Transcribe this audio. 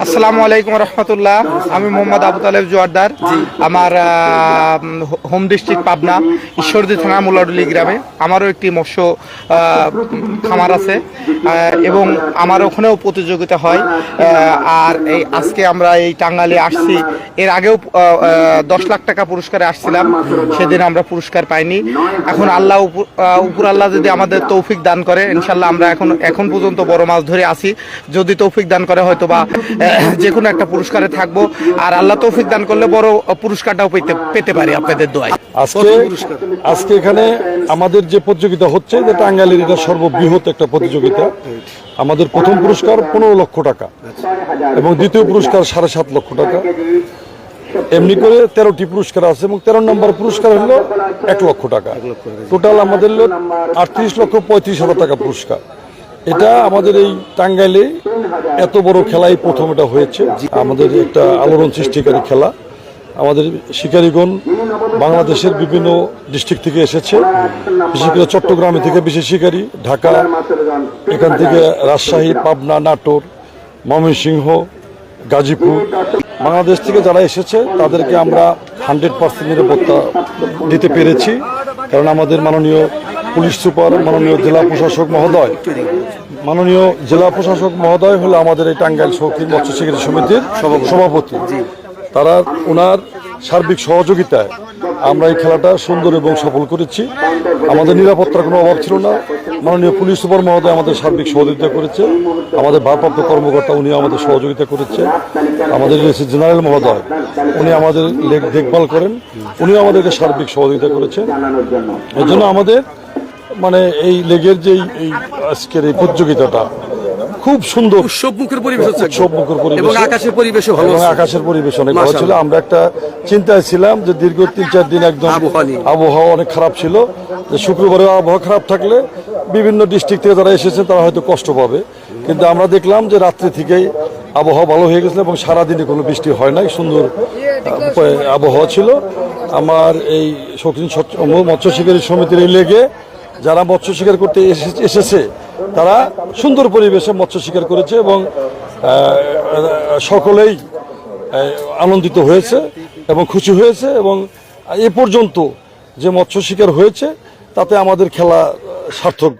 আসসালামু আলাইকুম রহমতুল্লাহ। আমি মোহাম্মদ আবু তালেব জোয়ারদার। আমার হোম ডিস্ট্রিক্ট পাবনা ঈশ্বরদী থানা মুলাডুলি গ্রামে। আমারও একটি মৎস্য খামার আছে এবং আমার ওখানেও প্রতিযোগিতা হয় আর এই আজকে আমরা এই টাঙ্গালে আসছি। এর আগেও দশ লাখ টাকা পুরস্কারে আসছিলাম। সেদিন আমরা পুরস্কার পাইনি। এখন আল্লাহ উপর উপর আল্লাহ যদি আমাদের তৌফিক দান করে ইনশাল্লাহ আমরা এখন এখন পর্যন্ত বড় মাছ ধরে আসি যদি তৌফিক দান করে হয়তো বা যে কোনো একটা পুরস্কারে থাকব। আর আল্লাহ তৌফিক দান করলে বড় পুরস্কারটাও পেতে পেতে পারি আপনাদের দোয়ায়। আজকে আজকে এখানে আমাদের যে প্রতিযোগিতা হচ্ছে যে টাঙ্গাইলের এটা সর্ববৃহৎ একটা প্রতিযোগিতা আমাদের প্রথম পুরস্কার পনেরো লক্ষ টাকা এবং দ্বিতীয় পুরস্কার সাড়ে সাত লক্ষ টাকা। এমনি করে তেরোটি পুরস্কার আছে এবং তেরো নম্বর পুরস্কার হলো এক লক্ষ টাকা। টোটাল আমাদের হলো আটত্রিশ লক্ষ পঁয়ত্রিশ হাজার টাকা পুরস্কার। এটা আমাদের এই টাঙ্গাইলে এত বড় খেলাই প্রথম এটা হয়েছে। আমাদের একটা আলোড়ন সৃষ্টিকারী খেলা। আমাদের শিকারীগণ বাংলাদেশের বিভিন্ন ডিস্ট্রিক্ট থেকে এসেছে। বিশেষ করে চট্টগ্রামে থেকে বেশি শিকারী, ঢাকা, এখান থেকে রাজশাহী, পাবনা, নাটোর, ময়মনসিংহ, গাজীপুর। বাংলাদেশ থেকে যারা এসেছে, তাদেরকে আমরা হান্ড্রেড পার্সেন্ট নিরাপত্তা দিতে পেরেছি। কারণ আমাদের মাননীয় পুলিশ সুপার মাননীয় জেলা প্রশাসক মহোদয়। মাননীয় জেলা প্রশাসক মহোদয় হলো আমাদের এই টাঙ্গাইল শৌখিন মৎস্য শিকারী সমিতির সভাপতি। তারা ওনার সার্বিক সহযোগিতায় আমরা এই খেলাটা সুন্দর এবং সফল করেছি। আমাদের নিরাপত্তার কোনো অভাব ছিল না। মাননীয় পুলিশ সুপার মহোদয় আমাদের সার্বিক সহযোগিতা করেছে। আমাদের ভারপ্রাপ্ত কর্মকর্তা উনি আমাদের সহযোগিতা করেছে। আমাদের রয়েছে জেনারেল মহোদয় উনি আমাদের দেখভাল করেন। উনিও আমাদেরকে সার্বিক সহযোগিতা করেছেন। এর জন্য আমাদের মানে এই লেগের যে এই আজকের এই প্রতিযোগিতাটা খুব সুন্দর। উৎসবমুখের পরিবেশ একদম। পরিবেশ। এবং আকাশের পরিবেশও ভালো এবং আকাশের পরিবেশ অনেক ভালো। ছিল আমরা একটা চিন্তায় ছিলাম যে দীর্ঘ তিন চার দিন একদম আবহাওয়া অনেক খারাপ ছিল। যে শুক্রবারে আবহাওয়া খারাপ থাকলে বিভিন্ন ডিস্ট্রিক্ট থেকে যারা এসেছেন তারা হয়তো কষ্ট পাবে। কিন্তু আমরা দেখলাম যে রাত্রি থেকেই আবহাওয়া ভালো হয়ে গেছিল এবং সারাদিনে কোনো বৃষ্টি হয় নাই। সুন্দর আবহাওয়া ছিল। আমার এই শৌখিন মৎস্য শিকারী সমিতির এই লেগে যারা মৎস্য শিকার করতে এসে- এসেছে, তারা সুন্দর পরিবেশে মৎস্য শিকার করেছে এবং সকলেই আনন্দিত হয়েছে এবং খুশি হয়েছে এবং এ পর্যন্ত যে মৎস্য শিকার হয়েছে, তাতে আমাদের খেলা সার্থক।